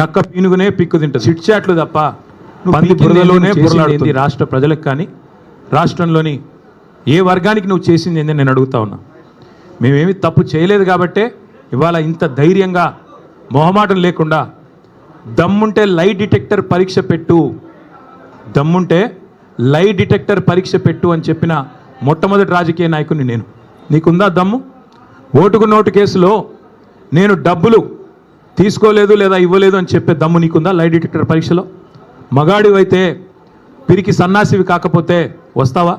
నక్క పీనుగునే పిక్కు తింటుంది. చిట్చాట్లు తప్ప. పంది పీకింది బురదలోనే బురలాడుతుంది? రాష్ట్ర ప్రజలకు కానీ రాష్ట్రంలోని ఏ వర్గానికి నువ్వు చేసింది ఏందని నేను అడుగుతా ఉన్నా. మేమేమి తప్పు చేయలేదు కాబట్టే ఇవాళ ఇంత ధైర్యంగా మొహమాటం లేకుండా దమ్ముంటే లై డిటెక్టర్ పరీక్ష పెట్టు. దమ్ముంటే లై డిటెక్టర్ పరీక్ష పెట్టు అని చెప్పిన మొట్టమొదటి రాజకీయ నాయకుడిని నేను. నీకుందా దమ్ము? ఓటుకు నోటు కేసులో నేను డబ్బులు తీసుకోలేదు లేదా ఇవ్వలేదు అని చెప్పే దమ్ము నీకుందా? లై డిటెక్టర్ పరీక్షలో? మగాడివైతే పిరికి సన్నాసివి కాకపోతే వస్తావా?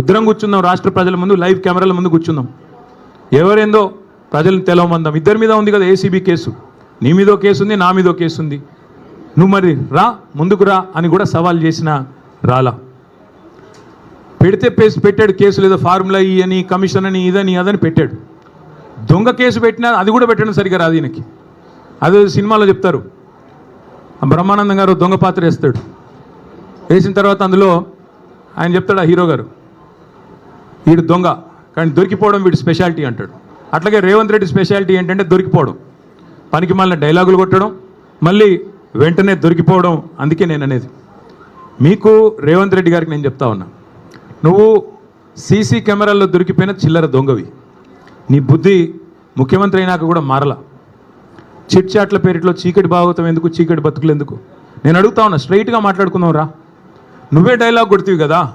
ఉద్రం కూర్చుందాం రాష్ట్ర ప్రజల ముందు లైవ్ కెమెరాల ముందు కూర్చుందాం ఎవరేందో ప్రజలను తెలవమందాం. ఇద్దరి మీద ఉంది కదా ఏసీబీ కేసు. నీ మీదో కేసు ఉంది నా మీదో కేసు ఉంది నువ్వు మరి రా ముందుకు రా అని కూడా సవాల్ చేసిన రాలా. పెడితే పేసి పెట్టాడు కేసు లేదా ఫార్ములా ఈ అని కమిషన్ అని ఇదని అదని పెట్టాడు. దొంగ కేసు పెట్టినా అది కూడా పెట్టడం సరిగా రాదు ఈయనకి. అదే సినిమాలో చెప్తారు. ఆ బ్రహ్మానందం గారు దొంగ పాత్ర వేస్తాడు. వేసిన తర్వాత అందులో ఆయన చెప్తాడు ఆ హీరో గారు వీడు దొంగ కానీ దొరికిపోవడం వీడి స్పెషాలిటీ అంటాడు. అట్లాగే రేవంత్ రెడ్డి స్పెషాలిటీ ఏంటంటే దొరికిపోవడం. పనికి మళ్ళీ డైలాగులు కొట్టడం మళ్ళీ వెంటనే దొరికిపోవడం అందుకే నేను అనేది. మీకు రేవంత్ రెడ్డి గారికి నేను చెప్తా ఉన్నా నువ్వు సీసీ కెమెరాల్లో దొరికిపోయిన చిల్లర దొంగవి. నీ బుద్ధి ముఖ్యమంత్రి అయినాక కూడా మారలా. చిట్ చాట్ల పేరిట్లో చీకటి భాగవతం ఎందుకు చీకటి బతుకులు ఎందుకు? నేను అడుగుతా ఉన్నా స్ట్రైట్గా మాట్లాడుకుందాం రా. నువ్వే డైలాగ్ కొడుతీవి కదా.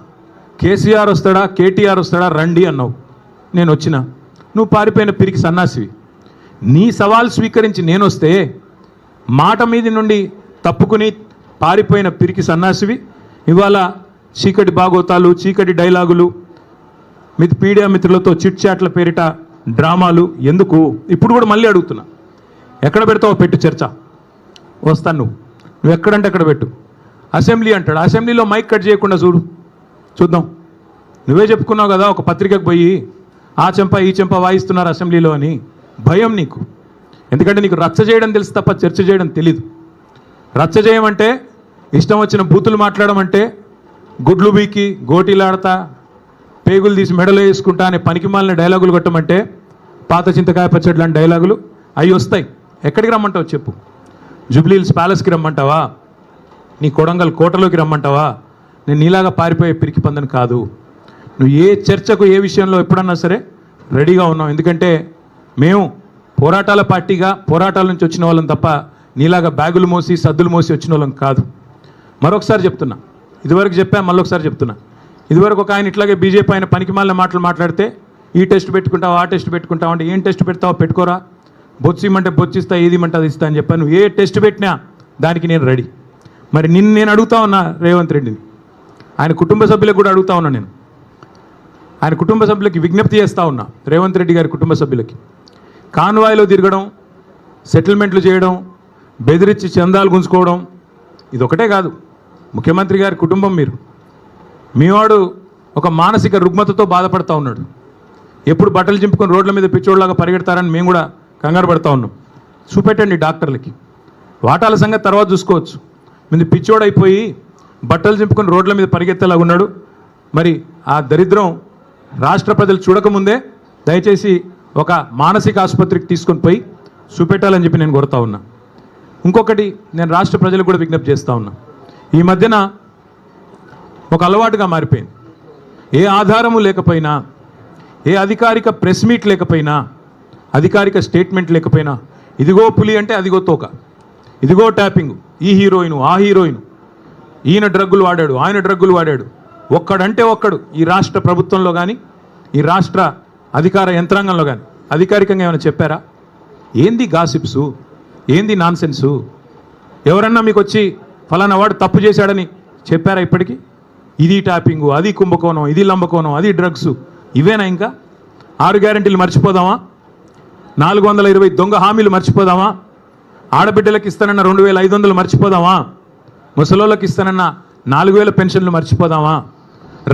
కేసీఆర్ వస్తాడా కేటీఆర్ వస్తాడా రండి అన్నావు. నేను వచ్చిన. నువ్వు పారిపోయిన పిరికి సన్నాసివి. నీ సవాల్ స్వీకరించి నేను వస్తే మాట మీది నుండి తప్పుకుని పారిపోయిన పిరికి సన్నాసివి. ఇవాళ చీకటి భాగోతాలు చీకటి డైలాగులు మీ పీడియా మిత్రులతో చిట్ చాట్ల పేరిట డ్రామాలు ఎందుకు? ఇప్పుడు కూడా మళ్ళీ అడుగుతున్నా. ఎక్కడ పెడతావో పెట్టు చర్చ. వస్తాను. నువ్వు నువ్వు ఎక్కడంటే అక్కడ పెట్టు. అసెంబ్లీ అంటాడు. అసెంబ్లీలో మైక్ కట్ చేయకుండా చూడు. చూద్దాం. నువ్వే చెప్పుకున్నావు కదా ఒక పత్రికకు పోయి ఆ చెంప ఈ చెంప వాయిస్తున్నారు అసెంబ్లీలో అని. భయం నీకు. ఎందుకంటే నీకు రచ్చ చేయడం తెలుసు తప్ప చర్చ చేయడం తెలీదు. రచ్చ చేయమంటే ఇష్టం వచ్చిన బూతులు మాట్లాడమంటే గుడ్లు బీకి గోటీలాడతా పేగులు తీసి మెడలో వేసుకుంటా అనే పనికి మాలిన డైలాగులు కొట్టమంటే పాత చింతకాయ పచ్చడి లాంటి డైలాగులు అవి వస్తాయి. ఎక్కడికి రమ్మంటావు చెప్పు. జూబ్లీహిల్స్ ప్యాలెస్కి రమ్మంటావా? నీ కొడంగల్ కోటలోకి రమ్మంటావా? నేను నీలాగా పారిపోయే పిరికి పందని కాదు. నువ్వు ఏ చర్చకు ఏ విషయంలో ఎప్పుడన్నా సరే రెడీగా ఉన్నావు. ఎందుకంటే మేము పోరాటాల పార్టీగా పోరాటాల నుంచి వచ్చిన వాళ్ళం తప్ప నీలాగా బ్యాగులు మోసి సద్దులు మోసి వచ్చిన వాళ్ళం కాదు. మరొకసారి చెప్తున్నా. ఇదివరకు చెప్పా మళ్ళొకసారి చెప్తున్నా. ఇదివరకు ఒక ఆయన ఇట్లాగే బీజేపీ ఆయన పనికి మాలిన మాటలు మాట్లాడితే ఈ టెస్ట్ పెట్టుకుంటావు ఆ టెస్ట్ పెట్టుకుంటావు అంటే ఏం టెస్ట్ పెడతావో పెట్టుకోరా? బొచ్చిమంటే బొచ్చిస్తా ఏది అది ఇస్తా అని చెప్పాను ఏ టెస్ట్ పెట్టినా దానికి నేను రెడీ. మరి నిన్ను నేను అడుగుతా ఉన్నా రేవంత్ రెడ్డిని. ఆయన కుటుంబ సభ్యులకు కూడా అడుగుతా ఉన్నా నేను. ఆయన కుటుంబ సభ్యులకి విజ్ఞప్తి చేస్తూ ఉన్నా రేవంత్ రెడ్డి గారి కుటుంబ సభ్యులకి. కాన్వాయ్లో తిరగడం సెటిల్మెంట్లు చేయడం బెదిరించి చందాలు గుంజుకోవడం ఇదొకటే కాదు. ముఖ్యమంత్రి గారి కుటుంబం మీరు. మీవాడు ఒక మానసిక రుగ్మతతో బాధపడతా ఉన్నాడు. ఎప్పుడు బట్టలు చింపుకొని రోడ్ల మీద పిచ్చోళ్ళలాగా పరిగెడతారని మేము కూడా కంగారు పడతా ఉన్నాం. చూపెట్టండి డాక్టర్లకి. వాటాల సంగతి తర్వాత చూసుకోవచ్చు. ముందు పిచ్చోడైపోయి బట్టలు చింపుకొని రోడ్ల మీద పరిగెత్తేలాగా ఉన్నాడు. మరి ఆ దరిద్రం రాష్ట్ర ప్రజలు చూడకముందే దయచేసి ఒక మానసిక ఆసుపత్రికి తీసుకొని పోయి చూపెట్టాలని చెప్పి నేను కోరుతా ఉన్నా. ఇంకొకటి నేను రాష్ట్ర ప్రజలకు కూడా విజ్ఞప్తి చేస్తూ ఉన్నా. ఈ మధ్యన ఒక అలవాటుగా మారిపోయింది. ఏ ఆధారము లేకపోయినా ఏ అధికారిక ప్రెస్ మీట్ లేకపోయినా అధికారిక స్టేట్మెంట్ లేకపోయినా ఇదిగో పులి అంటే అదిగో తోక. ఇదిగో ట్యాపింగ్ ఈ హీరోయిన్ ఆ హీరోయిన్. ఈయన డ్రగ్గులు వాడాడు ఆయన డ్రగ్గులు వాడాడు. ఒక్కడంటే ఒక్కడు ఈ రాష్ట్ర ప్రభుత్వంలో కానీ ఈ రాష్ట్ర అధికార యంత్రాంగంలో కానీ అధికారికంగా ఏమైనా చెప్పారా? ఏంది గాసిప్సు? ఏంది నాన్సెన్సు? ఎవరన్నా మీకు వచ్చి ఫలానా వాడు తప్పు చేశాడని చెప్పారా ఇప్పటికీ? ఇది ట్యాపింగు అది కుంభకోణం ఇది లంబకోణం అది డ్రగ్స్. ఇవేనా ఇంకా? ఆరు గ్యారెంటీలు మర్చిపోదామా? నాలుగు వందల ఇరవై దొంగ హామీలు మర్చిపోదామా? ఆడబిడ్డలకు ఇస్తానన్న రెండు వేల ఐదు వందలు మర్చిపోదామా? ముసలోళ్ళకి ఇస్తానన్న నాలుగు వేల పెన్షన్లు మర్చిపోదామా?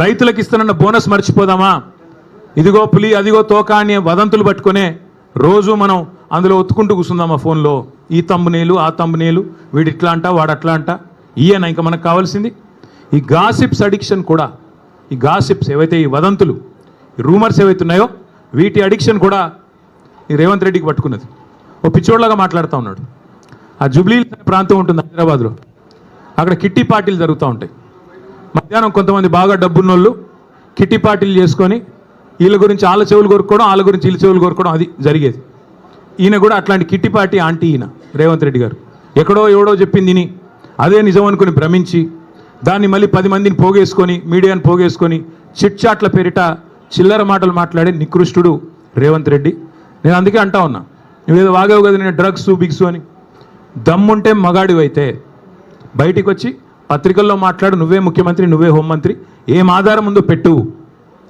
రైతులకు ఇస్తానన్న బోనస్ మర్చిపోదామా? ఇదిగో పులి అదిగో తోక అని వదంతులు పట్టుకునే రోజు మనం అందులో ఒత్తుకుంటూ కూర్చుందామా ఫోన్లో. ఈ తమ్మునేలు ఆ తమ్మునేలు వీడు ఇట్లా అంట వాడు అట్లా అంట ఈయన ఇంకా మనకు కావాల్సింది. ఈ గాసిప్స్ అడిక్షన్ కూడా ఈ గాసిప్స్ ఏవైతే ఈ వదంతులు ఈ రూమర్స్ ఏవైతే ఉన్నాయో వీటి అడిక్షన్ కూడా ఈ రేవంత్ రెడ్డికి పట్టుకున్నది. ఓ పిచ్చోడ్లాగా మాట్లాడుతూ ఉన్నాడు. ఆ జూబ్లీ అనే ప్రాంతం ఉంటుంది హైదరాబాద్లో. అక్కడ కిట్టి పార్టీలు జరుగుతూ ఉంటాయి. మధ్యాహ్నం కొంతమంది బాగా డబ్బున్నోళ్ళు కిట్టి పార్టీలు చేసుకొని వీళ్ళ గురించి వాళ్ళ చెవులు కొరుక్కోవడం వాళ్ళ గురించి వీళ్ళ చెవులు కొరుక్కోవడం అది జరిగేది. ఈయన కూడా అట్లాంటి కిట్టి పార్టీ ఆంటీ ఈయన రేవంత్ రెడ్డి గారు. ఎక్కడో ఎవడో చెప్పింది విని అదే నిజం అనుకుని భ్రమించి దాన్ని మళ్ళీ పది మందిని పోగేసుకొని మీడియాని పోగేసుకొని చిట్ చాట్ల పేరిట చిల్లర మాటలు మాట్లాడే నికృష్టుడు రేవంత్ రెడ్డి. నేను అందుకే అంటా ఉన్నా. నువ్వేదో వాగావు కదా నేను డ్రగ్స్ బిగ్స్ అని. దమ్ముంటే మగాడివైతే బయటికి వచ్చి పత్రికల్లో మాట్లాడు నువ్వే ముఖ్యమంత్రి నువ్వే హోంమంత్రి ఏం ఆధారం ఉందో పెట్టు.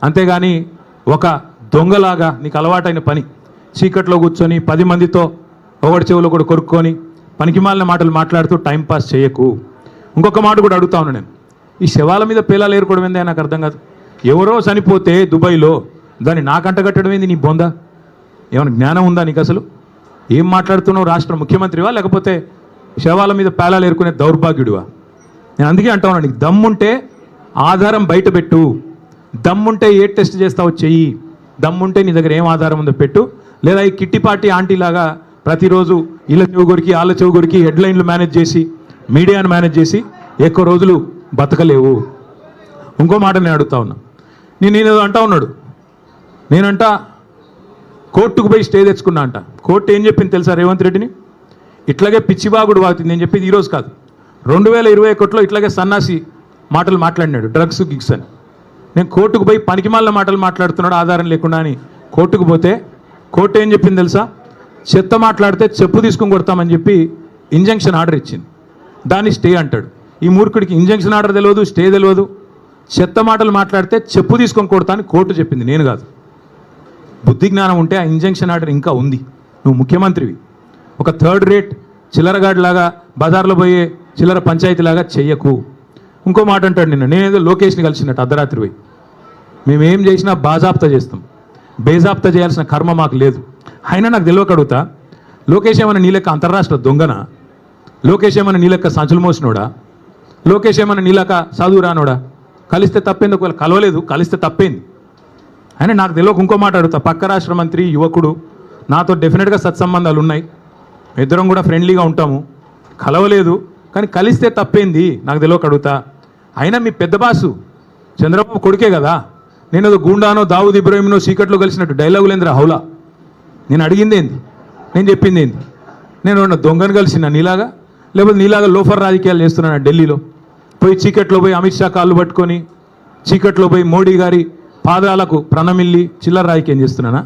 అంతేగాని ఒక దొంగలాగా నీకు అలవాటైన పని. చీకట్లో కూర్చొని పది మందితో ఒకటి చెవులో కూడా కొరుక్కొని పనికిమాలిన మాటలు మాట్లాడుతూ టైంపాస్ చేయకు. ఇంకొక మాట కూడా అడుగుతా ఉన్నాను నేను. ఈ శవాల మీద పేలాలు ఏరుకోవడం ఏందే? నాకు అర్థం కాదు. ఎవరో చనిపోతే దుబాయ్లో దాన్ని నాకంట కట్టడం ఏంది నీ బొంద? ఏమైనా జ్ఞానం ఉందా నీకు అసలు? ఏం మాట్లాడుతున్నావు? రాష్ట్ర ముఖ్యమంత్రివా? లేకపోతే శవాల మీద పేలాలు ఏరుకునే దౌర్భాగ్యుడివా? నేను అందుకే అంటా ఉన్నా నీకు దమ్ముంటే ఆధారం బయట పెట్టు. దమ్ముంటే ఏ టెస్ట్ చేస్తావో చెయ్యి. దమ్ముంటే నీ దగ్గర ఏం ఆధారం ఉందో పెట్టు. లేదా ఈ కిట్టిపాటి ఆంటీ లాగా ప్రతిరోజు ఇళ్ళ చెవు కొరికి వాళ్ళ చెవు హెడ్లైన్లు మేనేజ్ చేసి మీడియాను మేనేజ్ చేసి ఎక్కువ రోజులు బతకలేవు. ఇంకో మాట నేను అడుగుతా ఉన్నా. నేను నేను ఏదో అంటా ఉన్నాడు. నేనంటా కోర్టుకు పోయి స్టే తెచ్చుకున్నా అంట. కోర్టు ఏం చెప్పింది తెలుసా రేవంత్ రెడ్డిని? ఇట్లాగే పిచ్చిబాగుడు వాగుతుంది నేను చెప్పింది ఈరోజు కాదు. రెండు వేల ఇరవై ఒకటిలో ఇట్లాగే సన్నాసి మాటలు మాట్లాడినాడు డ్రగ్స్ గిగ్స్ అని. నేను కోర్టుకు పోయి పనికిమాల మాటలు మాట్లాడుతున్నాడు ఆధారం లేకుండా అని. కోర్టుకు పోతే కోర్టు ఏం చెప్పింది తెలుసా? చెత్త మాట్లాడితే చెప్పు తీసుకుని కొడతామని చెప్పి ఇంజంక్షన్ ఆర్డర్ ఇచ్చింది. దాన్ని స్టే అంటాడు. ఈ మూర్ఖుడికి ఇంజంక్షన్ ఆర్డర్ తెలియదు స్టే తెలియదు. చెత్త మాటలు మాట్లాడితే చెప్పు తీసుకొని కొడతా అని కోర్టు చెప్పింది నేను కాదు. బుద్ధి జ్ఞానం ఉంటే ఆ ఇంజంక్షన్ ఆర్డర్ ఇంకా ఉంది. నువ్వు ముఖ్యమంత్రివి. ఒక థర్డ్ రేట్ చిల్లరగాడిలాగా బజార్లో పోయే చిల్లర పంచాయతీలాగా చెయ్యకు. ఇంకో మాట అంటాడు నిన్న. నేనేదో లోకేష్ని కలిసినట్టు అర్ధరాత్రి పోయి. మేము ఏం చేసినా బాజాప్తా చేస్తాం. బేజాప్తా చేయాల్సిన కర్మ మాకు లేదు. అయినా నాకు తెలియక అడుగుతా లోకేష్ ఏమైనా నీలెక్క అంతర్రాష్ట్ర దొంగన? లోకేష్ ఏమైనా నీలెక్క సంచులు మోసినోడా? లోకేష్ ఏమైనా నీలక సాధువు చదువు రానోడా? కలిస్తే తప్పేంది ఒకవేళ కలవలేదు కలిస్తే తప్పేంది? అయినా నాకు తెలియక ఇంకో మాట అడుగుతా. పక్క రాష్ట్ర మంత్రి యువకుడు నాతో డెఫినెట్గా సత్సంబంధాలు ఉన్నాయి. ఇద్దరం కూడా ఫ్రెండ్లీగా ఉంటాము. కలవలేదు కానీ కలిస్తే తప్పేంది? నాకు తెలియక అడుగుతా. అయినా మీ పెద్ద బాసు చంద్రబాబు కొడుకే కదా. నేను ఏదో గూండానో దావుద్ ఇబ్రాహీంనో చీకట్లో కలిసినట్టు డైలాగులేంద్ర హౌలా. నేను అడిగింది ఏంది? నేను చెప్పింది ఏంది? నేను దొంగను కలిసిన నీలాగా? లేకపోతే నీలాగా లోఫర్ రాజకీయాలు చేస్తున్నాను ఢిల్లీలో? పోయి చీకట్లో పోయి అమిత్ షా కాళ్ళు పట్టుకొని చీకట్లో పోయి మోడీ గారి పాదాలకు ప్రణమిల్లి చిల్లర ఏం చేస్తున్నానా?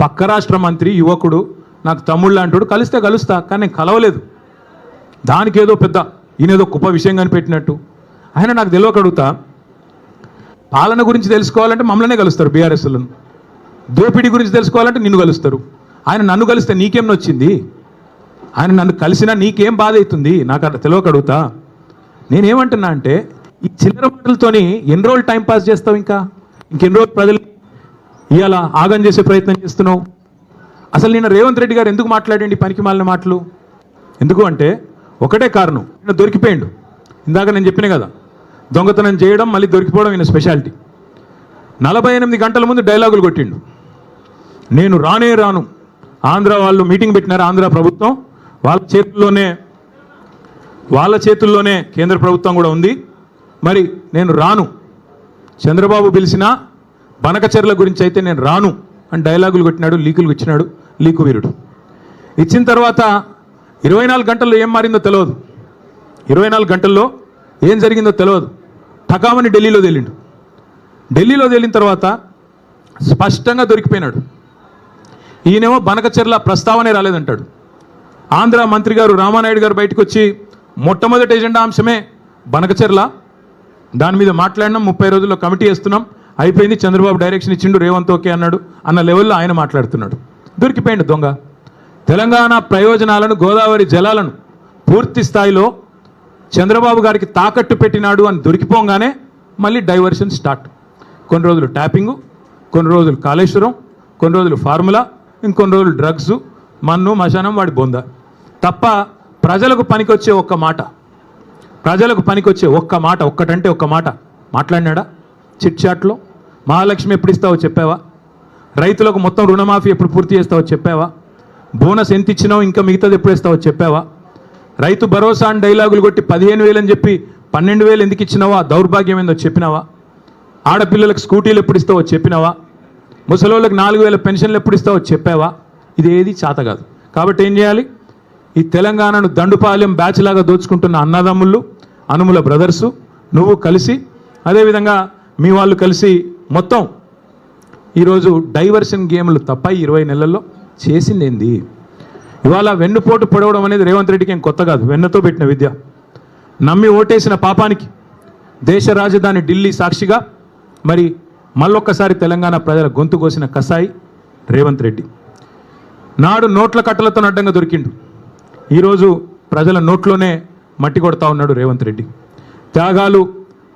పక్క రాష్ట్ర మంత్రి యువకుడు నాకు తమ్ముళ్ళు అంటాడు కలిస్తే కలుస్తా కానీ నేను కలవలేదు. దానికి ఏదో పెద్ద ఈయనేదో కుప్ప విషయం కనిపెట్టినట్టు. ఆయన నాకు తెలియకడుగుతా పాలన గురించి తెలుసుకోవాలంటే మమ్మల్నే కలుస్తారు బీఆర్ఎస్లను దోపిడీ గురించి తెలుసుకోవాలంటే నిన్ను కలుస్తారు. ఆయన నన్ను కలిస్తే నీకేం నొచ్చింది? ఆయన నన్ను కలిసినా నీకేం బాధ అవుతుంది? నాకు అట్లా తెలియకడుగుతా నేనేమంటున్నా అంటే ఈ చిల్లర మాటలతోని ఎన్ని రోజులు టైం పాస్ చేస్తావు ఇంకా? ఇంకెన్ని రోజు ప్రజలు ఇవాళ ఆగం చేసే ప్రయత్నం చేస్తున్నావు? అసలు నిన్న రేవంత్ రెడ్డి గారు ఎందుకు మాట్లాడండి పనికి మాలిన మాటలు? ఎందుకు అంటే ఒకటే కారణం నిన్న దొరికిపోయిండు. ఇందాక నేను చెప్పిన కదా దొంగతనం చేయడం మళ్ళీ దొరికిపోవడం ఈయన స్పెషాలిటీ. నలభై ఎనిమిది గంటల ముందు డైలాగులు కొట్టిండు. నేను రానే రాను. ఆంధ్ర వాళ్ళు మీటింగ్ పెట్టినారు ఆంధ్ర ప్రభుత్వం. వాళ్ళ చేతుల్లోనే వాళ్ళ చేతుల్లోనే కేంద్ర ప్రభుత్వం కూడా ఉంది. మరి నేను రాను. చంద్రబాబు పిలిచినా బనకచర్ల గురించి అయితే నేను రాను అని డైలాగులు కొట్టినాడు లీకులు ఇచ్చినాడు లీకు వీరుడు. ఇచ్చిన తర్వాత ఇరవై నాలుగు గంటల్లో ఏం మారిందో తెలియదు ఇరవై నాలుగు గంటల్లో ఏం జరిగిందో తెలియదు ఠకామని ఢిల్లీలో తేలిండు. ఢిల్లీలో తేలిన తర్వాత స్పష్టంగా దొరికిపోయినాడు. ఈయనేమో బనకచెర్ల ప్రస్తావనే రాలేదంటాడు. ఆంధ్ర మంత్రి గారు రామానాయుడు గారు బయటకు వచ్చి మొట్టమొదటి ఎజెండా అంశమే బనకచెర్ల దాని మీద మాట్లాడినాం ముప్పై రోజుల్లో కమిటీ వేస్తున్నాం. అయిపోయింది చంద్రబాబు డైరెక్షన్ ఇచ్చిండు రేవంత్ ఓకే అన్నాడు. అన్న లెవెల్లో ఆయన మాట్లాడుతున్నాడు. దొరికిపోయిండు దొంగ. తెలంగాణ ప్రయోజనాలను గోదావరి జలాలను పూర్తి స్థాయిలో చంద్రబాబు గారికి తాకట్టు పెట్టినాడు అని దొరికిపోగానే మళ్ళీ డైవర్షన్ స్టార్ట్ కొన్ని రోజులు ట్యాపింగు కొన్ని రోజులు కాళేశ్వరం కొన్ని రోజులు ఫార్ములా ఇంకొన్ని రోజులు డ్రగ్స్ మన్ను మశానం వాడి బొంద. తప్ప ప్రజలకు పనికొచ్చే ఒక్క మాట. ప్రజలకు పనికొచ్చే ఒక్క మాట ఒక్కటంటే ఒక్క మాట. మాట్లాడినాడా? చిట్ చాట్లో. మహాలక్ష్మి ఎప్పుడు ఇస్తావో చెప్పావా? రైతులకు మొత్తం రుణమాఫీ ఎప్పుడు పూర్తి చేస్తావో చెప్పావా? బోనస్ ఎంత ఇచ్చినావు? ఇంకా మిగతాది ఎప్పుడు ఇస్తావో చెప్పావా? రైతు భరోసా అని డైలాగులు కొట్టి పదిహేను వేలు అని చెప్పి పన్నెండు వేలు ఎందుకు ఇచ్చినావా? దౌర్భాగ్యం ఏందో చెప్పినావా? ఆడపిల్లలకు స్కూటీలు ఎప్పుడు ఇస్తావో చెప్పినావా? ముసలోళ్ళకి నాలుగు వేల పెన్షన్లు ఎప్పుడు ఇస్తావో చెప్పావా? ఇది ఏది చేత కాదు. కాబట్టి ఏం చేయాలి? ఈ తెలంగాణను దండుపాలెం బ్యాచ్ లాగా దోచుకుంటున్న అన్నదమ్ముళ్ళు అనుముల బ్రదర్సు నువ్వు కలిసి అదేవిధంగా మీ వాళ్ళు కలిసి మొత్తం ఈరోజు డైవర్షన్ గేమ్లు తప్ప ఇరవై నెలల్లో. చేసింది ఏంది ఇవాళ వెన్నుపోటు పొడవడం అనేది రేవంత్ రెడ్డికి ఏం కొత్త కాదు. వెన్నతో పెట్టిన విద్య. నమ్మి ఓటేసిన పాపానికి దేశ రాజధాని ఢిల్లీ సాక్షిగా మరి మళ్ళొక్కసారి తెలంగాణ ప్రజల గొంతు కోసిన కసాయి రేవంత్ రెడ్డి. నాడు నోట్ల కట్టలతో అడ్డంగా దొరికిండు. ఈరోజు ప్రజల నోట్లోనే మట్టి కొడతా ఉన్నాడు రేవంత్ రెడ్డి. త్యాగాలు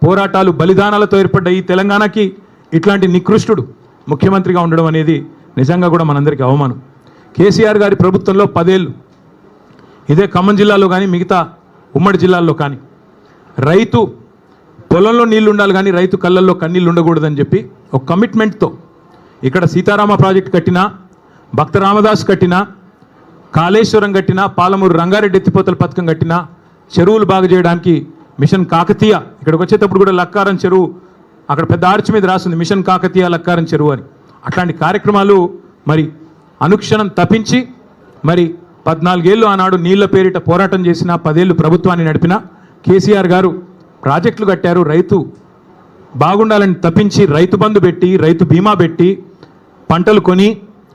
పోరాటాలు బలిదానాలతో ఏర్పడ్డ ఈ తెలంగాణకి ఇట్లాంటి నికృష్టుడు ముఖ్యమంత్రిగా ఉండడం అనేది నిజంగా కూడా మనందరికీ అవమానం. కేసీఆర్ గారి ప్రభుత్వంలో పదేళ్ళు ఇదే ఖమ్మం జిల్లాలో కానీ మిగతా ఉమ్మడి జిల్లాల్లో కానీ రైతు పొలంలో నీళ్ళు ఉండాలి కానీ రైతు కళ్ళల్లో కన్నీళ్ళు ఉండకూడదని చెప్పి ఒక కమిట్మెంట్తో ఇక్కడ సీతారామ ప్రాజెక్ట్ కట్టినా భక్త రామదాస్ కట్టినా కాళేశ్వరం కట్టినా పాలమూరు రంగారెడ్డి ఎత్తిపోతల పథకం కట్టినా చెరువులు బాగు చేయడానికి మిషన్ కాకతీయ ఇక్కడికి వచ్చేటప్పుడు కూడా లక్కారం చెరువు. అక్కడ పెద్ద ఆర్చ్ మీద రాస్తుంది మిషన్ కాకతీయ లక్కారం చెరువు అని. అట్లాంటి కార్యక్రమాలు మరి అనుక్షణం తప్పించి మరి పద్నాలుగేళ్ళు ఆనాడు నీళ్ళ పేరిట పోరాటం చేసిన పదేళ్ళు ప్రభుత్వాన్ని నడిపిన కేసీఆర్ గారు ప్రాజెక్టులు కట్టారు. రైతు బాగుండాలని తప్పించి రైతు బంధు పెట్టి రైతు బీమా పెట్టి పంటలు కొని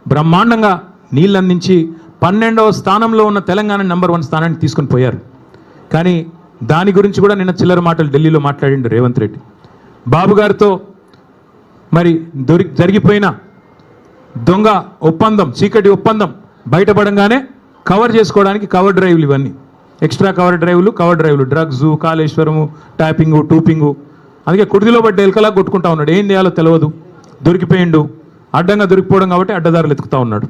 బ్రహ్మాండంగా నీళ్ళు అందించి పన్నెండవ స్థానంలో ఉన్న తెలంగాణ నెంబర్ వన్ స్థానాన్ని తీసుకొని పోయారు. కానీ దాని గురించి కూడా నిన్న చిల్లర మాటలు ఢిల్లీలో మాట్లాడిండు రేవంత్ రెడ్డి. బాబు గారితో మరి దొరి జరిగిపోయిన దొంగ ఒప్పందం చీకటి ఒప్పందం బయటపడంగానే కవర్ చేసుకోవడానికి కవర్ డ్రైవ్లు ఇవన్నీ. ఎక్స్ట్రా కవర్ డ్రైవ్లు కవర్ డ్రైవ్లు. డ్రగ్స్ కాళేశ్వరము ట్యాపింగు టూపింగు. అందుకే కుడిదిలో పడ్డ ఎలకలా కొట్టుకుంటా ఉన్నాడు. ఏం చేయాలో తెలియదు దొరికిపోయిండు. అడ్డంగా దొరికిపోవడం కాబట్టి అడ్డదారులు ఎత్తుకుతా ఉన్నాడు.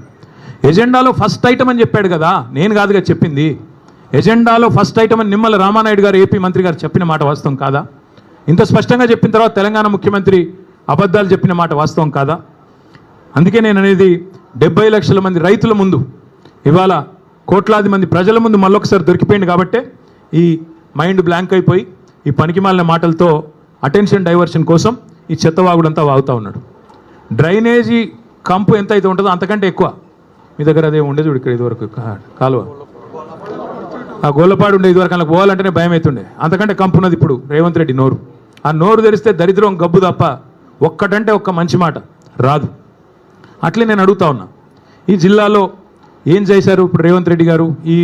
ఎజెండాలో ఫస్ట్ ఐటమ్ అని చెప్పాడు కదా. నేను కాదుగా చెప్పింది. ఎజెండాలో ఫస్ట్ ఐటమ్ అని నిమ్మల రామానాయుడు గారు ఏపీ మంత్రి గారు చెప్పిన మాట వాస్తవం కాదా? ఇంత స్పష్టంగా చెప్పిన తర్వాత తెలంగాణ ముఖ్యమంత్రి అబద్ధాలు చెప్పిన మాట వాస్తవం కాదా? అందుకే నేను అనేది డెబ్బై లక్షల మంది రైతుల ముందు ఇవాళ కోట్లాది మంది ప్రజల ముందు మళ్ళొకసారి దొరికిపోయింది కాబట్టే ఈ మైండ్ బ్లాంక్ అయిపోయి ఈ పనికిమాలిన మాటలతో అటెన్షన్ డైవర్షన్ కోసం ఈ చెత్తవాగుడంతా వాగుతూ ఉన్నాడు. డ్రైనేజీ కంపు ఎంత అయితే ఉంటుందో అంతకంటే ఎక్కువ. మీ దగ్గర అదే ఉండేది ఇక్కడ ఇదివరకు కాలువ. ఆ గోళ్ళపాడు ఉండే ఇదివరకు అలా పోవాలంటేనే భయం అవుతుండే అంతకంటే కంపున్నది ఇప్పుడు రేవంత్ రెడ్డి నోరు. ఆ నోరు తెరిస్తే దరిద్రం గబ్బు తప్ప ఒక్కటంటే ఒక్క మంచి మాట రాదు. అట్లే నేను అడుగుతా ఉన్నా. ఈ జిల్లాలో ఏం చేశారు ఇప్పుడు రేవంత్ రెడ్డి గారు? ఈ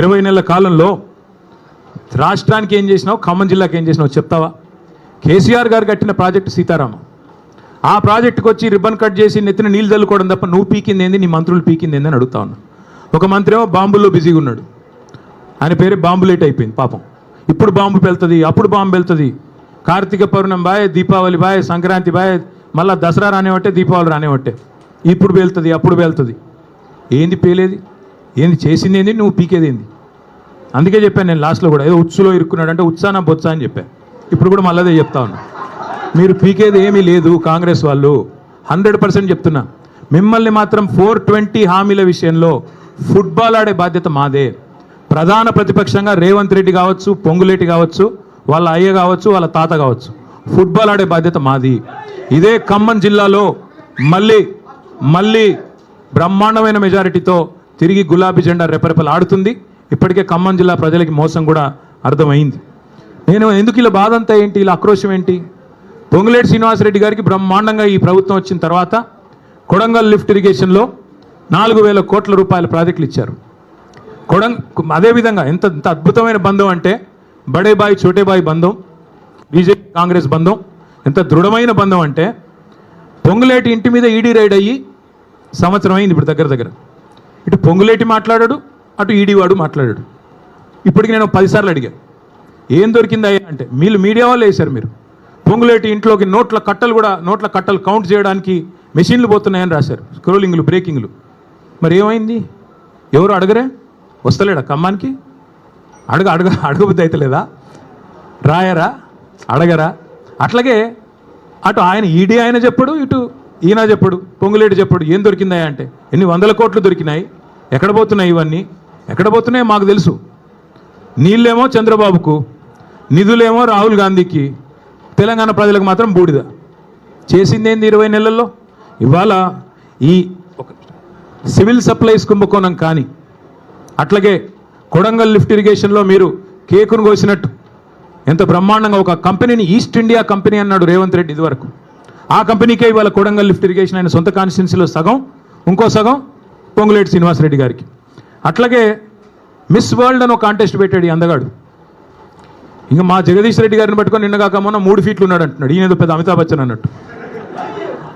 ఇరవై నెలల కాలంలో రాష్ట్రానికి ఏం చేసినావు ఖమ్మం జిల్లాకి ఏం చేసినావు చెప్తావా? కేసీఆర్ గారు కట్టిన ప్రాజెక్టు సీతారామ. ఆ ప్రాజెక్టుకి వచ్చి రిబ్బన్ కట్ చేసి నెత్తిన నీళ్ళు చల్లుకోవడం తప్ప నువ్వు పీకింది ఏంది నీ మంత్రులు పీకింది ఏంది అని అడుగుతా ఉన్నా. ఒక మంత్రి ఏమో బాంబుల్లో బిజీగా ఉన్నాడు. ఆయన పేరు బాంబులేట్ అయిపోయింది పాపం. ఇప్పుడు బాంబు పెళ్తుంది అప్పుడు బాంబు వెళ్తుంది Karthika Pournami bye Deepavali bye Sankranti bye మళ్ళీ దసరా రానివట్టే దీపావళి రానివట్టే ఇప్పుడు వెళ్తుంది అప్పుడు వెళ్తుంది ఏంది పేలేది? ఏంది చేసింది ఏంది? నువ్వు పీకేది ఏంది? అందుకే చెప్పాను నేను లాస్ట్లో కూడా ఏదో ఉచ్చులో ఇరుక్కున్నాడు అంటే ఉత్సాహం బొత్సా అని చెప్పాను. ఇప్పుడు కూడా మళ్ళీ అదే చెప్తా ఉన్నా. మీరు పీకేది ఏమీ లేదు కాంగ్రెస్ వాళ్ళు. హండ్రెడ్ పర్సెంట్ చెప్తున్నా. మిమ్మల్ని మాత్రం ఫోర్ ట్వంటీ హామీల విషయంలో ఫుట్బాల్ ఆడే బాధ్యత మాదే. ప్రధాన ప్రతిపక్షంగా రేవంత్ రెడ్డి కావచ్చు పొంగులేటి కావచ్చు వాళ్ళ అయ్య కావచ్చు వాళ్ళ తాత కావచ్చు. ఫుట్బాల్ ఆడే బాధ్యత మాది. ఇదే ఖమ్మం జిల్లాలో మళ్ళీ మళ్ళీ బ్రహ్మాండమైన మెజారిటీతో తిరిగి గులాబీ జెండా రెపరెపలు ఆడుతుంది ఇప్పటికే ఖమ్మం జిల్లా ప్రజలకి మోసం కూడా అర్థమైంది. నేను ఎందుకు ఇలా బాధ అంతా ఏంటి ఇలా ఆక్రోశం ఏంటి? పొంగులేటి శ్రీనివాసరెడ్డి గారికి బ్రహ్మాండంగా ఈ ప్రభుత్వం వచ్చిన తర్వాత కొడంగల్ లిఫ్ట్ ఇరిగేషన్లో నాలుగు వేల కోట్ల రూపాయల ప్రాజెక్టులు ఇచ్చారు. కొడం అదేవిధంగా ఎంత ఎంత అద్భుతమైన బంధం అంటే బడే బాయ్ చోటే బాయ్ బంధం బీజేపీ కాంగ్రెస్ బంధం. ఎంత దృఢమైన బంధం అంటే పొంగులేటి ఇంటి మీద ఈడీ రైడ్ అయ్యి సంవత్సరం అయింది ఇప్పుడు దగ్గర దగ్గర. ఇటు పొంగులేటి మాట్లాడాడు అటు ఈడీ వాడు మాట్లాడాడు. ఇప్పటికి నేను పదిసార్లు అడిగాను ఏం దొరికింది అయ్యా? అంటే మీరు మీడియా వాళ్ళు వేశారు మీరు. పొంగులేటి ఇంట్లోకి నోట్ల కట్టలు కూడా నోట్ల కట్టలు కౌంట్ చేయడానికి మెషిన్లు పోతున్నాయని రాశారు. స్క్రోలింగ్లు బ్రేకింగ్లు. మరి ఏమైంది? ఎవరు అడగరే? వస్తలేడా ఖమ్మానికి? అడగ అడగ అడగబుద్ధి అవుతలేదా రాయరా? అడగరా? అట్లాగే అటు ఆయన ఈడీ ఆయన చెప్పడు ఇటు ఈయన చెప్పడు పొంగులేడు చెప్పడు ఏం దొరికిందా అంటే? ఎన్ని వందల కోట్లు దొరికినాయి? ఎక్కడ పోతున్నాయి ఇవన్నీ? ఎక్కడ పోతున్నాయో మాకు తెలుసు. నీళ్ళేమో చంద్రబాబుకు నిధులేమో రాహుల్ గాంధీకి తెలంగాణ ప్రజలకు మాత్రం బూడిద. చేసింది ఏంది ఇరవై నెలల్లో? ఇవాళ ఈ ఒక సివిల్ సప్లైస్ కుంభకోణం కానీ అట్లాగే కొడంగల్ లిఫ్ట్ ఇరిగేషన్లో మీరు కేకును కోసినట్టు. ఎంత బ్రహ్మాండంగా ఒక కంపెనీని ఈస్ట్ ఇండియా కంపెనీ అన్నాడు రేవంత్ రెడ్డి ఇదివరకు. ఆ కంపెనీకే ఇవాళ కొడంగల్ లిఫ్ట్ ఇరిగేషన్ ఆయన సొంత కాన్స్టిట్యున్సీలో సగం ఇంకో సగం పొంగులేటి శ్రీనివాసరెడ్డి గారికి. అట్లాగే మిస్ వరల్డ్ అని ఒక కాంటెస్ట్ పెట్టాడు ఈ అందగాడు. ఇంకా మా జగదీష్ రెడ్డి గారిని పట్టుకొని నిన్నగాక మొన్న మూడు ఫీట్లు ఉన్నాడు అంటున్నాడు. ఈయన పెద్ద అమితాబ్ బచ్చన్ అన్నట్టు.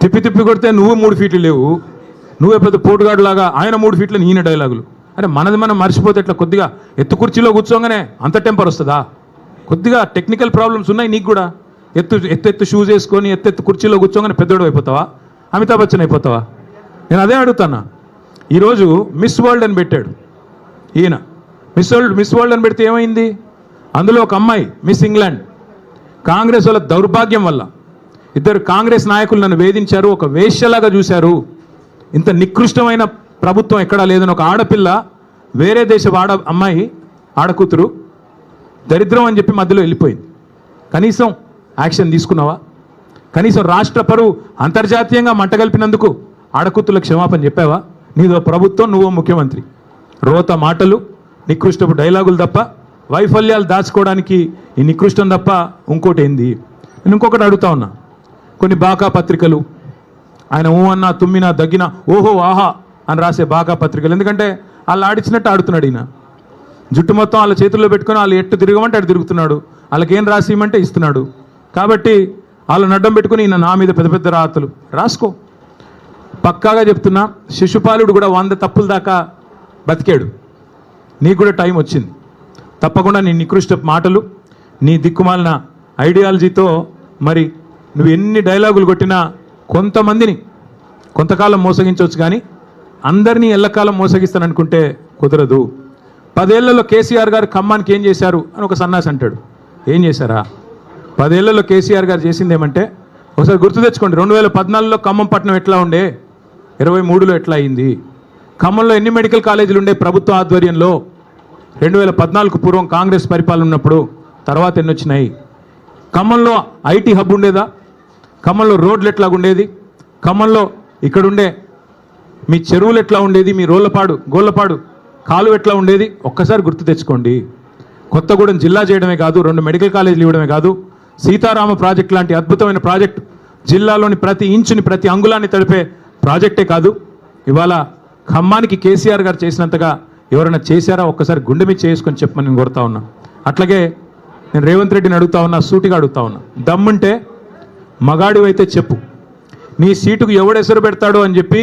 తిప్పి తిప్పి కొడితే నువ్వు మూడు ఫీట్లు లేవు. నువ్వే పెద్ద పోటుగాడు లాగా ఆయన మూడు ఫీట్లు ఈయన డైలాగులు. అరే మనది మనం మర్చిపోతే ఇట్లా కొద్దిగా ఎత్తు కుర్చీలో కూర్చోగానే అంత టెంపర్ వస్తుందా? కొద్దిగా టెక్నికల్ ప్రాబ్లమ్స్ ఉన్నాయి నీకు కూడా. ఎత్తు ఎత్తు ఎత్తు షూస్ వేసుకొని ఎత్తు ఎత్తు కుర్చీలో కూర్చోగానే పెద్దోడు అయిపోతావా? అమితాబ్ బచ్చన్ అయిపోతావా? నేను అదే అడుగుతానా ఈరోజు మిస్ వరల్డ్ అని పెట్టాడు. ఈయన. మిస్ వరల్డ్ మిస్ వరల్డ్ అని పెడితే ఏమైంది? అందులో ఒక అమ్మాయి మిస్ ఇంగ్లాండ్ కాంగ్రెస్ వాళ్ళ దౌర్భాగ్యం వల్ల. ఇద్దరు కాంగ్రెస్ నాయకులు నన్ను వేధించారు ఒక వేష్యలాగా చూశారు. ఇంత నికృష్టమైన ప్రభుత్వం ఎక్కడా లేదని ఒక ఆడపిల్ల వేరే దేశ ఆడ అమ్మాయి ఆడకూతురు దరిద్రం అని చెప్పి మధ్యలో వెళ్ళిపోయింది. కనీసం యాక్షన్ తీసుకున్నావా? కనీసం రాష్ట్ర పరువు అంతర్జాతీయంగా మంటగలిపినందుకు ఆడకూతులకు క్షమాపణ చెప్పావా? నీదో ప్రభుత్వం నువ్వో ముఖ్యమంత్రి. రోత మాటలు నికృష్టపు డైలాగులు తప్ప వైఫల్యాలు దాచుకోవడానికి ఈ నికృష్టం తప్ప ఇంకోటి ఏంది? నేను ఇంకొకటి అడుగుతా ఉన్నా. కొన్ని బాకా పత్రికలు ఆయన ఊ అన్నా తుమ్మినా దగ్గినా ఓహో ఆహా అని రాసే బాగా పత్రికలు. ఎందుకంటే వాళ్ళు ఆడిచ్చినట్టు ఆడుతున్నాడు ఈయన. జుట్టు మొత్తం వాళ్ళ చేతుల్లో పెట్టుకొని వాళ్ళు ఎట్టు తిరగమంటే అటు తిరుగుతున్నాడు. వాళ్ళకి ఏం రాసి ఇవ్వమంటే ఇస్తున్నాడు. కాబట్టి వాళ్ళు నడ్డం పెట్టుకుని ఈయన నా మీద పెద్ద పెద్ద రాతలు. రాసుకో. పక్కాగా చెప్తున్నా శిశుపాలుడు కూడా వంద తప్పుల దాకా బతికాడు. నీకు కూడా టైం వచ్చింది. తప్పకుండా నీ నికృష్ట మాటలు నీ దిక్కుమాలిన ఐడియాలజీతో మరి నువ్వు ఎన్ని డైలాగులు కొట్టినా కొంతమందిని కొంతకాలం మోసగించవచ్చు కానీ అందరినీ ఎల్లకాలం మోసగిస్తాననుకుంటే కుదరదు. పదేళ్ళలో కేసీఆర్ గారు ఖమ్మానికి ఏం చేశారు అని ఒక సన్నాసి అంటాడు. ఏం చేశారా? పదేళ్ళలో కేసీఆర్ గారు చేసింది ఏమంటే ఒకసారి గుర్తు తెచ్చుకోండి రెండు వేల పద్నాలుగులో ఖమ్మం పట్టణం ఎట్లా ఉండే? ఇరవై మూడులో ఎట్లా అయింది? ఖమ్మంలో ఎన్ని మెడికల్ కాలేజీలు ఉండే ప్రభుత్వ ఆధ్వర్యంలో? రెండు వేల పద్నాలుగు పూర్వం కాంగ్రెస్ పరిపాలన ఉన్నప్పుడు తర్వాత ఎన్ని వచ్చినాయి? ఖమ్మంలో ఐటీ హబ్ ఉండేదా? ఖమ్మంలో రోడ్లు ఎట్లాగుండేది? ఖమ్మంలో ఇక్కడుండే మీ చెరువులు ఎట్లా ఉండేది? మీ రోళ్ళపాడు గోళ్ళపాడు కాలు ఎట్లా ఉండేది? ఒక్కసారి గుర్తు తెచ్చుకోండి. కొత్తగూడెం జిల్లా చేయడమే కాదు రెండు మెడికల్ కాలేజీలు ఇవ్వడమే కాదు సీతారామ ప్రాజెక్ట్ లాంటి అద్భుతమైన ప్రాజెక్ట్ జిల్లాలోని ప్రతి ఇంచుని ప్రతి అంగుళాన్ని తడిపే ప్రాజెక్టే కాదు. ఇవాళ ఖమ్మానికి కేసీఆర్ గారు చేసినంతగా ఎవరైనా చేశారా? ఒక్కసారి గుండె మీద చేసుకొని చెప్పమని నేను కోరుతా ఉన్నా. అట్లాగే నేను రేవంత్ రెడ్డిని అడుగుతా ఉన్నా సూటిగా అడుగుతా ఉన్నా. దమ్ముంటే మగాడివైతే చెప్పు. నీ సీటుకు ఎవడెసరు పెడతాడో అని చెప్పి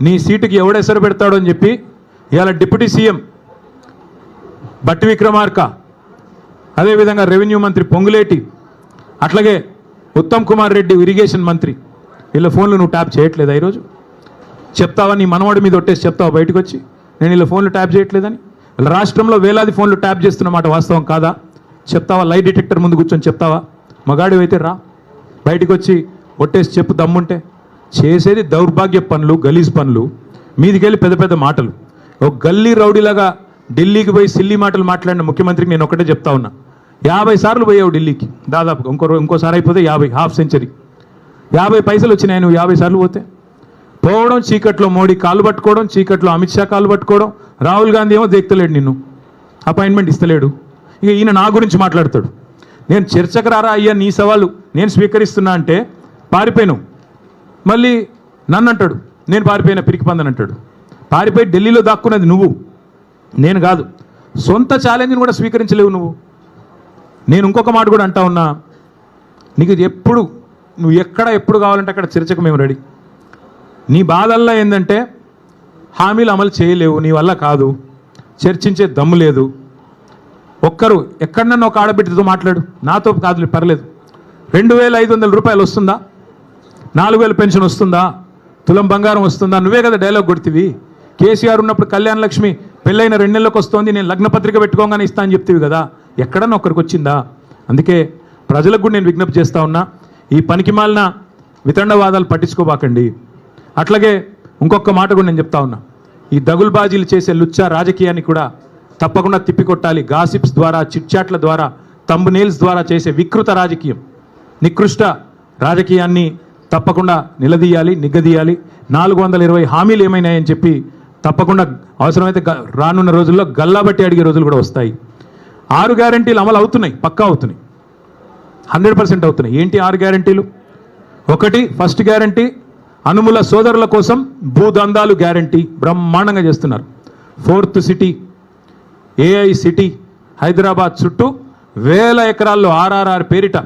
నీ సీటుకి ఎవడెసరు పెడతాడో అని చెప్పి ఇవాళ డిప్యూటీ సీఎం బట్టి విక్రమార్క అదేవిధంగా రెవెన్యూ మంత్రి పొంగులేటి అట్లాగే ఉత్తమ్ కుమార్ రెడ్డి ఇరిగేషన్ మంత్రి వీళ్ళ ఫోన్లు నువ్వు ట్యాప్ చేయట్లేదా ఈరోజు? చెప్తావా? నీ మనవాడి మీద ఒట్టేసి చెప్తావా బయటకు వచ్చి నేను ఇలా ఫోన్లు ట్యాప్ చేయట్లేదని? వీళ్ళ రాష్ట్రంలో వేలాది ఫోన్లు ట్యాప్ చేస్తున్నమాట వాస్తవం కాదా? చెప్తావా? లై డిటెక్టర్ ముందు కూర్చొని చెప్తావా? మగాడివైతే రా. బయటకు వచ్చి ఒట్టేసి చెప్పు దమ్ముంటే. చేసేది దౌర్భాగ్య పనులు గలీజ్ పనులు. మీదికెళ్ళి పెద్ద పెద్ద మాటలు. ఒక గల్లీ రౌడీలాగా ఢిల్లీకి పోయి సిల్లీ మాటలు మాట్లాడిన ముఖ్యమంత్రికి నేను ఒకటే చెప్తా ఉన్నా. యాభై సార్లు పోయావు ఢిల్లీకి. దాదాపుగా ఇంకో ఇంకోసారి అయిపోతే యాభై హాఫ్ సెంచరీ. యాభై పైసలు వచ్చినాయి నువ్వు యాభై సార్లు పోతే. పోవడం చీకట్లో మోడీ కాలు పట్టుకోవడం చీకట్లో అమిత్ షా కాలు పట్టుకోవడం రాహుల్ గాంధీ ఏమో దేక్తలేడు నిన్ను. అపాయింట్మెంట్ ఇస్తలేడు. ఇక ఈయన నా గురించి మాట్లాడతాడు. నేను చర్చకు రారా అయ్యా నీ సవాలు. నేను స్వీకరిస్తున్నా అంటే పారిపోయాను మళ్ళీ నన్ను అంటాడు నేను పారిపోయిన పిరికి పందని అంటాడు పారిపోయి ఢిల్లీలో దాక్కున్నది నువ్వు. నేను కాదు. సొంత ఛాలెంజ్ని కూడా స్వీకరించలేవు నువ్వు. నేను ఇంకొక మాట కూడా అంటా ఉన్నా. నీకు ఎప్పుడు నువ్వు ఎక్కడ ఎప్పుడు కావాలంటే అక్కడ చర్చకు మేము రెడీ. నీ బాధల్లో ఏంటంటే హామీలు అమలు చేయలేవు నీ వల్ల కాదు. చర్చించే దమ్ము లేదు. ఒక్కరు ఎక్కడన్నా ఒక ఆడబిడ్డతో మాట్లాడు. నాతో కాదు పర్లేదు. రెండు వేల ఐదు వందల రూపాయలు వస్తుందా? నాలుగు వేల పెన్షన్ వస్తుందా? తులం బంగారం వస్తుందా? నువ్వే కదా డైలాగ్ కొడుతీవి. కేసీఆర్ ఉన్నప్పుడు కళ్యాణ లక్ష్మి పెళ్ళైన రెండు నెలలకు వస్తోంది నేను లగ్న పత్రిక పెట్టుకోగానే ఇస్తా అని కదా. ఎక్కడన్నా ఒక్కరికి వచ్చిందా? అందుకే ప్రజలకు కూడా నేను విజ్ఞప్తి చేస్తా ఉన్నా ఈ పనికి మాలిన వితండవాదాలు పట్టించుకోబాకండి. అట్లాగే ఇంకొక మాట కూడా నేను చెప్తా ఉన్నా. ఈ దగుల్బాజీలు చేసే లుచ్చా రాజకీయాన్ని కూడా తప్పకుండా తిప్పికొట్టాలి. గాసిప్స్ ద్వారా చిట్చాట్ల ద్వారా తంబు ద్వారా చేసే వికృత రాజకీయం నికృష్ట రాజకీయాన్ని తప్పకుండా నిలదీయాలి నిగ్గదీయాలి. నాలుగు వందల ఇరవై హామీలు ఏమైనాయని చెప్పి తప్పకుండా అవసరమైతే రానున్న రోజుల్లో గల్లాబట్టి అడిగే రోజులు కూడా వస్తాయి. ఆరు గ్యారంటీలు అమలు అవుతున్నాయి పక్కా అవుతున్నాయి. హండ్రెడ్ పర్సెంట్ అవుతున్నాయి. ఏంటి ఆరు గ్యారంటీలు? ఒకటి ఫస్ట్ గ్యారంటీ అనుముల సోదరుల కోసం భూదందాలు గ్యారంటీ బ్రహ్మాండంగా చేస్తున్నారు. Fourth city AI city Hyderabad చుట్టూ వేల ఎకరాల్లో ఆర్ఆర్ఆర్ పేరిట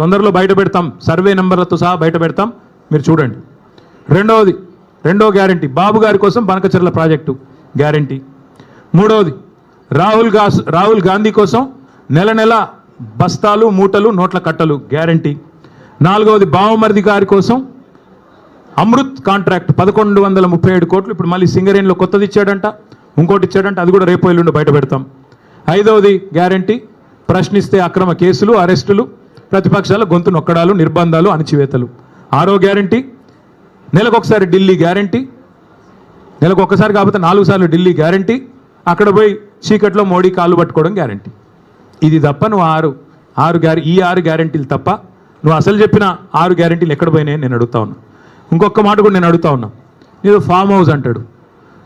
తొందరలో బయట పెడతాం. సర్వే నెంబర్లతో సహా బయట పెడతాం. మీరు చూడండి. రెండవది రెండో గ్యారంటీ. బాబు గారి కోసం బనకచెర్ల ప్రాజెక్టు గ్యారంటీ. మూడవది రాహుల్గా రాహుల్ గాంధీ కోసం నెల నెల బస్తాలు మూటలు నోట్ల కట్టలు గ్యారంటీ. నాలుగవది బావమరిది గారి కోసం అమృత్ కాంట్రాక్ట్ పదకొండు వందల ముప్పై ఏడు కోట్లు. ఇప్పుడు మళ్ళీ సింగరేణిలో కొత్తది ఇచ్చాడంట. ఇంకోటి ఇచ్చాడంట. అది కూడా రేపు ఎల్లుండి బయట పెడతాం. ఐదవది గ్యారంటీ. ప్రశ్నిస్తే అక్రమ కేసులు అరెస్టులు. ప్రతిపక్షాల గొంతు నొక్కడాలు నిర్బంధాలు అణచివేతలు. ఆరో గ్యారంటీ నెలకొకసారి ఢిల్లీ గ్యారంటీ నెలకు ఒక్కసారి కాకపోతే నాలుగు సార్లు ఢిల్లీ గ్యారంటీ అక్కడ పోయి చీకట్లో మోడీ కాళ్ళు పట్టుకోవడం గ్యారంటీ. ఇది తప్ప నువ్వు ఆరు ఆరు గ్యారె ఈ ఆరు గ్యారంటీలు తప్ప నువ్వు అసలు చెప్పిన ఆరు గ్యారంటీలు ఎక్కడ పోయినాయని నేను అడుగుతా ఉన్నా. ఇంకొక మాట కూడా నేను అడుగుతా ఉన్నా. నీవు ఫామ్ హౌస్ అంటాడు.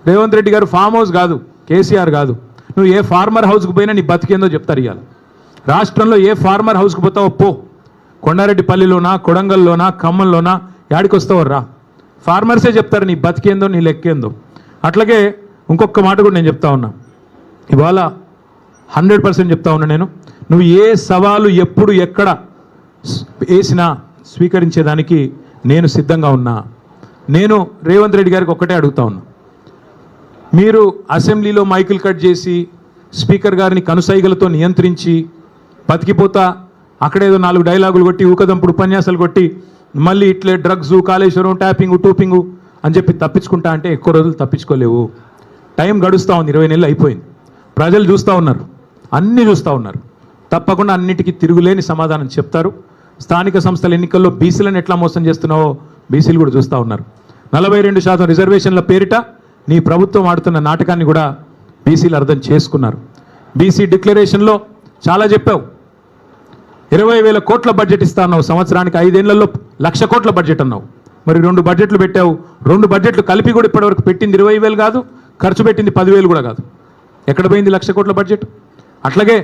రేవంత్ రెడ్డి గారు ఫామ్ హౌస్ కాదు కేసీఆర్ కాదు. నువ్వు ఏ ఫార్మర్ హౌస్కి పోయినా నీ బతికేందో చెప్తారు ఇవాళ రాష్ట్రంలో ఏ ఫార్మర్ హౌస్కి పోతావో పో. కొండారెడ్డిపల్లిలోనా కొడంగల్లోనా ఖమ్మంలోనా యాడికి వస్తావో రా ఫార్మర్సే చెప్తారు నీ బతికేందో నీ లెక్కేందో. అట్లాగే ఇంకొక మాట కూడా నేను చెప్తా ఉన్నా. ఇవాళ హండ్రెడ్ పర్సెంట్ చెప్తా ఉన్నా నేను. నువ్వు ఏ సవాలు ఎప్పుడు ఎక్కడ స్- వేసినా స్వీకరించేదానికి నేను సిద్ధంగా ఉన్నా. నేను రేవంత్ రెడ్డి గారికి ఒక్కటే అడుగుతా ఉన్నా. మీరు అసెంబ్లీలో మైకులు కట్ చేసి స్పీకర్ గారిని కనుసైగలతో నియంత్రించి బతికిపోతా. అక్కడేదో నాలుగు డైలాగులు కొట్టి ఊకదంపుడు ఉపన్యాసాలు కొట్టి మళ్ళీ ఇట్లే డ్రగ్స్ కాళేశ్వరం ట్యాపింగ్ టూపింగు అని చెప్పి తప్పించుకుంటా అంటే ఎక్కువ రోజులు తప్పించుకోలేవు. టైం గడుస్తూ ఉంది ఇరవై నెలలు అయిపోయింది. ప్రజలు చూస్తూ ఉన్నారు అన్నీ చూస్తూ ఉన్నారు. తప్పకుండా అన్నిటికీ తిరుగులేని సమాధానం చెప్తారు. స్థానిక సంస్థల ఎన్నికల్లో బీసీలను ఎట్లా మోసం చేస్తున్నావో బీసీలు కూడా చూస్తూ ఉన్నారు. నలభై రెండు శాతం రిజర్వేషన్ల పేరిట నీ ప్రభుత్వం ఆడుతున్న నాటకాన్ని కూడా బీసీలు అర్థం చేసుకున్నారు. బీసీ డిక్లరేషన్లో చాలా చెప్పావు ఇరవై వేల కోట్ల బడ్జెట్ ఇస్తా అన్నావు సంవత్సరానికి ఐదేళ్ళలో లక్ష కోట్ల బడ్జెట్ అన్నావు. మరి రెండు బడ్జెట్లు పెట్టావు. రెండు బడ్జెట్లు కలిపి కూడా ఇప్పటివరకు పెట్టింది ఇరవై వేలు కాదు ఖర్చు పెట్టింది పదివేలు కూడా కాదు. ఎక్కడ పోయింది లక్ష కోట్ల బడ్జెట్ అట్లాగే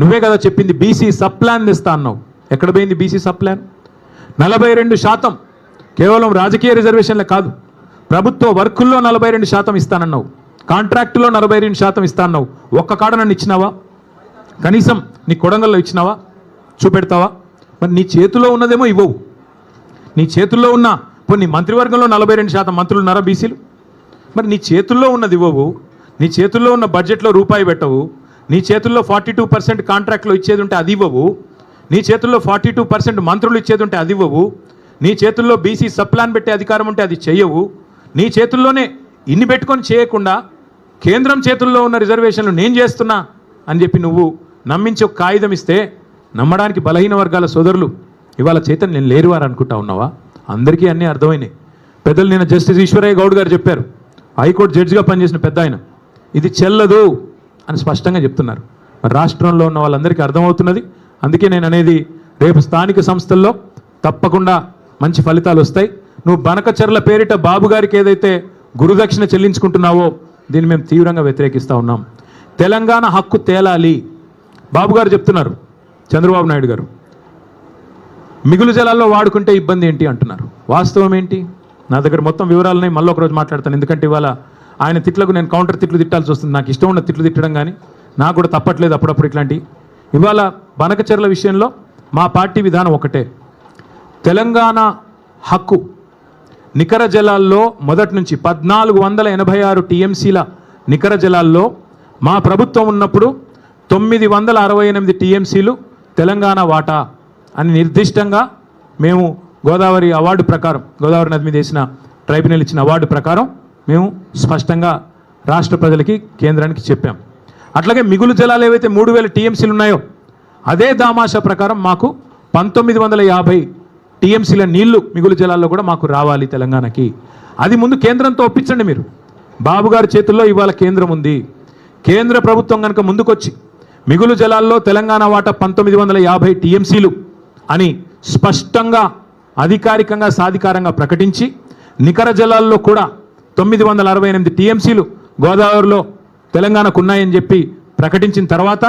నువ్వే కదా చెప్పింది బీసీ సబ్ ప్లాన్ తెస్తా అన్నావు ఎక్కడ పోయింది బీసీ సబ్ ప్లాన్ నలభై రెండు శాతం కేవలం రాజకీయ రిజర్వేషన్లే కాదు ప్రభుత్వ వర్కుల్లో నలభై రెండు శాతం ఇస్తానన్నావు. కాంట్రాక్టులో నలభై రెండు శాతం ఇస్తానన్నావు ఒక్క కాడ నన్ను ఇచ్చినావా? కనీసం నీ కొడంగల్లో ఇచ్చినావా? చూపెడతావా? మరి నీ చేతిలో ఉన్నదేమో ఇవ్వవు. నీ చేతుల్లో ఉన్న కొన్ని నీ మంత్రివర్గంలో నలభై రెండు శాతం మంత్రులు ఉన్నారా బీసీలు? మరి నీ చేతుల్లో ఉన్నది ఇవ్వవు నీ చేతుల్లో ఉన్న బడ్జెట్లో రూపాయి పెట్టవు నీ చేతుల్లో ఫార్టీ టూ పర్సెంట్ కాంట్రాక్ట్లో ఇచ్చేది ఉంటే అది ఇవ్వవు నీ చేతుల్లో ఫార్టీ టూ పర్సెంట్ మంత్రులు ఇచ్చేది ఉంటే అది ఇవ్వవు నీ చేతుల్లో బీసీ సప్లాన్ పెట్టే అధికారం ఉంటే అది చేయవు నీ చేతుల్లోనే ఇన్ని పెట్టుకొని చేయకుండా కేంద్రం చేతుల్లో ఉన్న రిజర్వేషన్లు నేను చేస్తున్నా అని చెప్పి నువ్వు నమ్మించి ఒక కాగితం ఇస్తే నమ్మడానికి బలహీన వర్గాల సోదరులు ఇవాళ చైతన్యం నేను లేరు వారు అనుకుంటా ఉన్నావా? అందరికీ అన్నీ అర్థమైనాయి. పెద్దలు నిన్న జస్టిస్ ఈశ్వరయ్య గౌడ్ గారు చెప్పారు. హైకోర్టు జడ్జిగా పనిచేసిన పెద్ద ఆయన ఇది చెల్లదు అని స్పష్టంగా చెప్తున్నారు. మరి రాష్ట్రంలో ఉన్న వాళ్ళందరికీ అర్థమవుతున్నది. అందుకే నేను అనేది రేపు స్థానిక సంస్థల్లో తప్పకుండా మంచి ఫలితాలు వస్తాయి. నువ్వు బనకచర్ల పేరిట బాబు గారికి ఏదైతే గురుదక్షిణ చెల్లించుకుంటున్నావో దీన్ని మేము తీవ్రంగా వ్యతిరేకిస్తూ ఉన్నాం. తెలంగాణ హక్కు తేలాలి. బాబు గారు చెప్తున్నారు. చంద్రబాబు నాయుడు గారు మిగులు జలాల్లో వాడుకుంటే ఇబ్బంది ఏంటి అంటున్నారు. వాస్తవం ఏంటి? నా దగ్గర మొత్తం వివరాలనే మళ్ళీ ఒకరోజు మాట్లాడతాను. ఎందుకంటే ఇవాళ ఆయన తిట్లకు నేను కౌంటర్ తిట్లు తిట్టాల్సి వస్తుంది. నాకు ఇష్టం ఉన్న తిట్లు తిట్టడం కానీ నాకు కూడా తప్పట్లేదు అప్పుడప్పుడు ఇట్లాంటి. ఇవాళ బనకచర్ల విషయంలో మా పార్టీ విధానం ఒకటే. తెలంగాణ హక్కు నికర జలాల్లో మొదటి నుంచి పద్నాలుగు వందల ఎనభై ఆరు టీఎంసీల నికర జలాల్లో మా ప్రభుత్వం ఉన్నప్పుడు తొమ్మిది వందల అరవై ఎనిమిది టీఎంసీలు తెలంగాణ వాటా అని నిర్దిష్టంగా మేము గోదావరి అవార్డు ప్రకారం గోదావరి నది మీద వేసిన ట్రైబ్యునల్ ఇచ్చిన అవార్డు ప్రకారం మేము స్పష్టంగా రాష్ట్ర ప్రజలకి కేంద్రానికి చెప్పాం. అట్లాగే మిగులు జలాలు ఏవైతే మూడు వేల టీఎంసీలు ఉన్నాయో అదే దామాషా ప్రకారం మాకు పంతొమ్మిది వందల యాభై టీఎంసీల నీళ్ళు మిగులు జలాల్లో కూడా మాకు రావాలి తెలంగాణకి. అది ముందు కేంద్రంతో ఒప్పించండి మీరు. బాబు గారి చేతుల్లో ఇవాళ కేంద్రం ఉంది. కేంద్ర ప్రభుత్వం కనుక ముందుకొచ్చి మిగులు జలాల్లో తెలంగాణ వాటా పంతొమ్మిది వందల యాభై టీఎంసీలు అని స్పష్టంగా అధికారికంగా సాధికారంగా ప్రకటించి నికర జలాల్లో కూడా తొమ్మిది వందల అరవై ఎనిమిది టీఎంసీలు గోదావరిలో తెలంగాణకు ఉన్నాయని చెప్పి ప్రకటించిన తర్వాత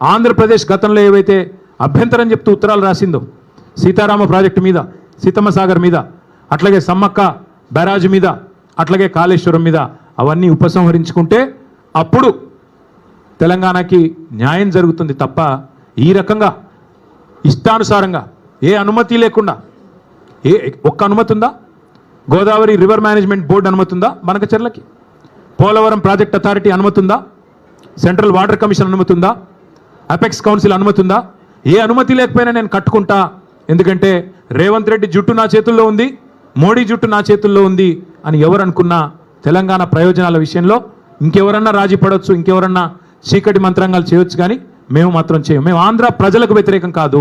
ఆంధ్రప్రదేశ్ గతంలో ఏవైతే అభ్యంతరం చెప్తూ ఉత్తరాలు రాసిందో సీతారామ ప్రాజెక్టు మీద సీతమ్మ సాగర్ మీద అట్లాగే సమ్మక్క బ్యారాజ్ మీద అట్లాగే కాళేశ్వరం మీద అవన్నీ ఉపసంహరించుకుంటే అప్పుడు తెలంగాణకి న్యాయం జరుగుతుంది తప్ప ఈ రకంగా ఇష్టానుసారంగా ఏ అనుమతి లేకుండా ఏ ఒక్క అనుమతి ఉందా? గోదావరి రివర్ మేనేజ్మెంట్ బోర్డు అనుమతి ఉందా మనకచర్లకి పోలవరం ప్రాజెక్ట్ అథారిటీ అనుమతి ఉందా? సెంట్రల్ వాటర్ కమిషన్ అనుమతి ఉందా? అపెక్స్ కౌన్సిల్ అనుమతి ఉందా? ఏ అనుమతి లేకపోయినా నేను కట్టుకుంటా ఎందుకంటే రేవంత్ రెడ్డి జుట్టు నా చేతుల్లో ఉంది మోడీ జుట్టు నా చేతుల్లో ఉంది అని ఎవరు అనుకున్నా తెలంగాణ ప్రయోజనాల విషయంలో ఇంకెవరన్నా రాజీ పడవచ్చు ఇంకెవరన్నా చీకటి మంత్రాంగాలు చేయొచ్చు కానీ మేము మాత్రం చేయం మేము ఆంధ్ర ప్రజలకు వ్యతిరేకం కాదు.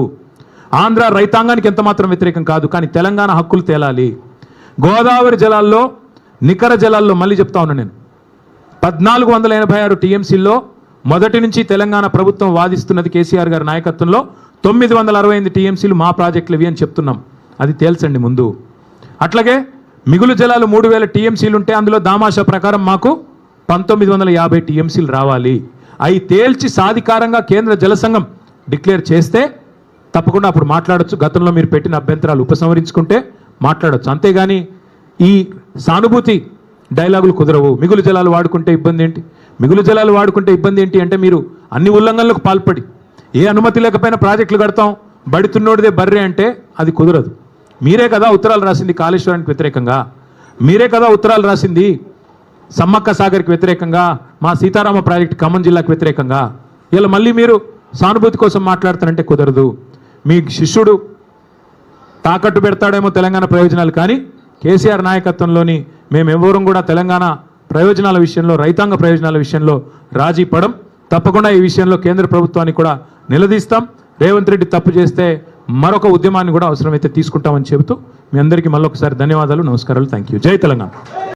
ఆంధ్ర రైతాంగానికి ఎంత మాత్రం వ్యతిరేకం కాదు కానీ తెలంగాణ హక్కులు తేలాలి. గోదావరి జలాల్లో నికర జలాల్లో మళ్ళీ చెప్తా ఉన్నాను నేను. పద్నాలుగు వందల ఎనభై ఆరు టీఎంసీల్లో మొదటి నుంచి తెలంగాణ ప్రభుత్వం వాదిస్తున్నది కేసీఆర్ గారి నాయకత్వంలో తొమ్మిది వందల అరవై ఎనిమిది టీఎంసీలు మా ప్రాజెక్టులు ఇవి అని చెప్తున్నాం. అది తేల్చండి ముందు. అట్లాగే మిగులు జలాలు మూడు వేల టీఎంసీలు ఉంటే అందులో దామాషా ప్రకారం మాకు పంతొమ్మిది వందల యాభై టీఎంసీలు రావాలి. అవి తేల్చి సాధికారంగా కేంద్ర జల సంఘం డిక్లేర్ చేస్తే తప్పకుండా అప్పుడు మాట్లాడొచ్చు. గతంలో మీరు పెట్టిన అభ్యంతరాలు ఉపసంహరించుకుంటే మాట్లాడొచ్చు. అంతేగాని ఈ సానుభూతి డైలాగులు కుదరవు. మిగులు జలాలు వాడుకుంటే ఇబ్బంది ఏంటి? మిగులు జలాలు వాడుకుంటే ఇబ్బంది ఏంటి అంటే మీరు అన్ని ఉల్లంఘనలకు పాల్పడి. ఏ అనుమతి లేకపోయినా ప్రాజెక్టులు కడతాం. బడితున్నోడిదే బర్రె అంటే అది కుదరదు. మీరే కదా ఉత్తరాలు రాసింది కాళేశ్వరానికి వ్యతిరేకంగా. మీరే కదా ఉత్తరాలు రాసింది సమ్మక్క సాగర్కి వ్యతిరేకంగా మా సీతారామ ప్రాజెక్ట్ ఖమ్మం జిల్లాకు వ్యతిరేకంగా. ఇలా మళ్ళీ మీరు సానుభూతి కోసం మాట్లాడతారంటే కుదరదు. మీ శిష్యుడు తాకట్టు పెడతాడేమో తెలంగాణ ప్రయోజనాలు కానీ కేసీఆర్ నాయకత్వంలోని మేమెవరం కూడా తెలంగాణ ప్రయోజనాల విషయంలో రైతాంగ ప్రయోజనాల విషయంలో రాజీ పడం. తప్పకుండా ఈ విషయంలో కేంద్ర ప్రభుత్వాన్ని కూడా నిలదీస్తాం. రేవంత్ రెడ్డి తప్పు చేస్తే మరొక ఉద్యమాన్ని కూడా అవసరమైతే తీసుకుంటామని చెబుతూ మీ అందరికీ మళ్ళొకసారి ధన్యవాదాలు నమస్కారాలు థ్యాంక్ యూ జై తెలంగాణ.